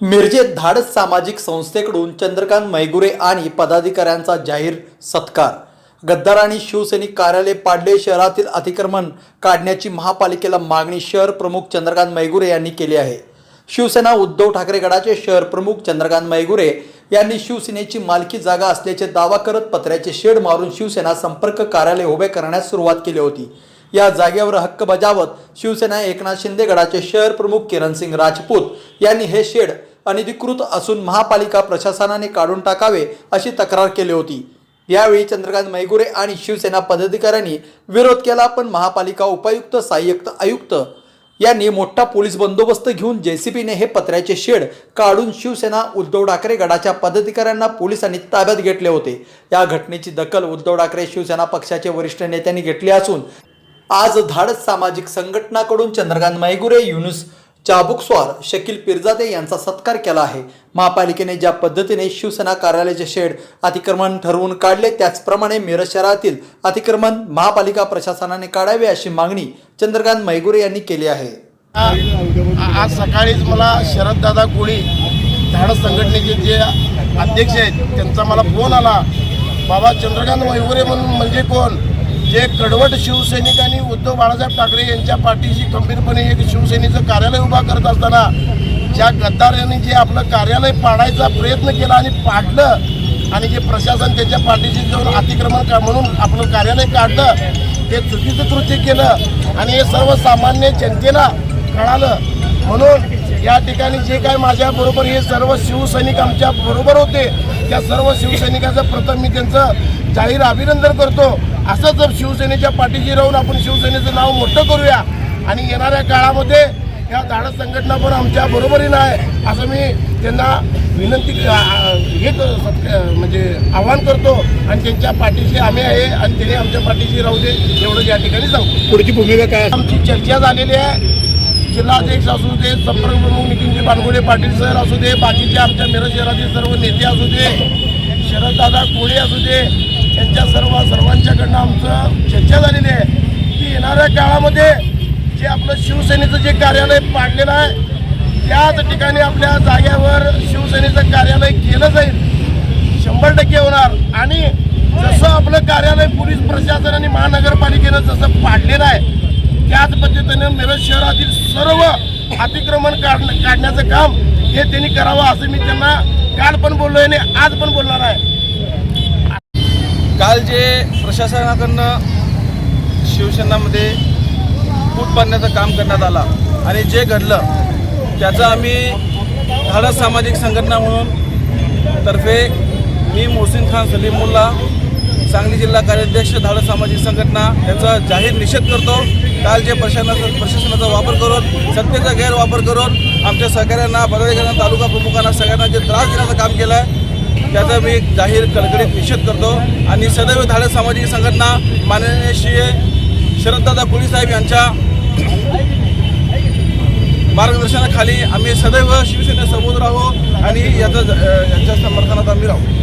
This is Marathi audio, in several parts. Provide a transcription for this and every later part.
मिरजेत धाडस सामाजिक संस्थेकडून चंद्रकांत मैगुरे आणि पदाधिकाऱ्यांचा जाहीर सत्कार. गद्दार आणि शिवसैनिक कार्यालय पाडले शहरातील अतिक्रमण काढण्याची महापालिकेला मागणी शहर प्रमुख चंद्रकांत मैगुरे यांनी केली आहे. शिवसेना उद्धव ठाकरे गटाचे शहर प्रमुख चंद्रकांत मैगुरे यांनी शिवसेनेची मालकी जागा असल्याचे दावा करत पत्र्याचे शेड मारून शिवसेना संपर्क कार्यालय उभे करण्यास सुरुवात केली होती. या जागेवर हक्क बजावत शिवसेना एकनाथ शिंदे गटाचे शहर प्रमुख किरणसिंग राजपूत यांनी हे शेड अनधिकृत असून महापालिका प्रशासनाने काढून टाकावे अशी तक्रार केली होती. यावेळी चंद्रकांत मैगुरे आणि शिवसेना पदाधिकाऱ्यांनी विरोध केला पण महापालिका उपायुक्त सहाय्यक आयुक्त यांनी मोठा पोलीस बंदोबस्त घेऊन जेसीबीने हे पत्र्याचे शेड काढून शिवसेना उद्धव ठाकरे गडाच्या पदाधिकाऱ्यांना पोलिसांनी ताब्यात घेतले होते. या घटनेची दखल उद्धव ठाकरे शिवसेना पक्षाचे वरिष्ठ नेत्यांनी घेतली असून आज धाडस सामाजिक संघटनाकडून चंद्रकांत मैगुरे युनुस चाबुकस्वार शकील पिरजादे यांचा सत्कार केला आहे. महापालिकेने ज्या पद्धतीने शिवसेना कार्यालयाचे शेड अतिक्रमण ठरवून काढले त्याचप्रमाणे मिरज शहरातील अतिक्रमण महापालिका प्रशासनाने काढावे अशी मागणी चंद्रकांत मैगुरे यांनी केली आहे. आज सकाळीच मला शरददादा कोळी धाडस संघटनेचे जे अध्यक्ष आहेत त्यांचा मला फोन आला. बाबा चंद्रकांत मैगुरे म्हणून म्हणजे कोण? जे कडवट शिवसैनिक आणि उद्धव बाळासाहेब ठाकरे यांच्या पाठीशी खंबीरपणे एक शिवसेनेचं कार्यालय उभा करत असताना ज्या गद्दारांनी जे आपलं कार्यालय पाडायचा प्रयत्न केला आणि पाडलं आणि जे प्रशासन त्यांच्या पाठीशी जाऊन अतिक्रमण का म्हणून आपलं कार्यालय काढलं ते चुकीचं कृत्य केलं आणि हे सर्वसामान्य जनतेला कळालं. म्हणून या ठिकाणी जे काय माझ्याबरोबर हे सर्व शिवसैनिक आमच्या बरोबर होते त्या सर्व शिवसैनिकाचं प्रथम मी त्यांचं जाहीर अभिनंदन करतो. असंच जर शिवसेनेच्या पाठीशी राहून आपण शिवसेनेचं नाव मोठं करूया आणि येणाऱ्या काळामध्ये या धाडस संघटना पण आमच्या बरोबरीनं आहे असं मी त्यांना विनंती हे म्हणजे आव्हान करतो. आणि त्यांच्या पाठीशी आम्ही आहे आणि त्यांनी आमच्या पाठीशी राहू दे एवढं या ठिकाणी सांगतो. पुढची भूमिका काय आमची चर्चा झालेली आहे. जिल्हाध्यक्ष असू दे संपर्क प्रमुख नितीनजी बानगुडे पाटील सर असू दे बाकीचे आमच्या मिरज शहरातील सर्व नेते असू दे शरददादा कोळी असू दे त्यांच्या सर्व सर्वांच्याकडनं आमचं चर्चा झालेली आहे. की येणाऱ्या काळामध्ये जे आपलं शिवसेनेचं जे कार्यालय पाडलेलं आहे त्याच ठिकाणी आपल्या जाग्यावर शिवसेनेचं कार्यालय केलं जाईल. शंभर टक्के होणार. आणि जसं आपलं कार्यालय पोलीस प्रशासन आणि महानगरपालिकेनं जसं पाडलेलं आहे त्याच पद्धतीनं मिरज शहरातील सर्व अतिक्रमण काढ काढण्याचं काम हे त्यांनी करावं असं मी त्यांना काल पण बोललोय आणि आज पण बोलणार आहे. काल जे प्रशासनाकडनं शिवसेनामध्ये फूट पाडण्याचं काम करण्यात आला आणि जे घडलं त्याचं आम्ही धाडस सामाजिक संघटना म्हणून तर्फे मी मोहसिन खान सलीमुल्ला सांगली जिल्हा कार्याध्यक्ष धाडस सामाजिक संघटना याचा जाहीर निषेध करतो. काल जे प्रशासनाचा प्रशासनाचा वापर करून सत्तेचा गैरवापर करून आमच्या सहकाऱ्यांना पदाधिकाऱ्यांना तालुका प्रमुखांना सगळ्यांना जे त्रास देण्याचं काम केलं आहे त्याचा मी जाहीर कडकडीत निषेध करतो. आणि सदैव धाडस सामाजिक संघटना माननीय श्री शरददादा कोळी साहेब यांच्या मार्गदर्शनाखाली आम्ही सदैव शिवसेनेसोबत राहू आणि याचा यांच्या समर्थनात आम्ही राहू.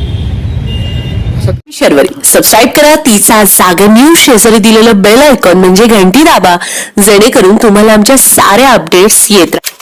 शर्वरी. सबस्क्राईब करा. तिचा जागर न्यूज शेजारी दिलेलं बेल आयकॉन म्हणजे घंटी दाबा. जेणेकरून तुम्हाला आमच्या साऱ्या अपडेट्स येत राहतील.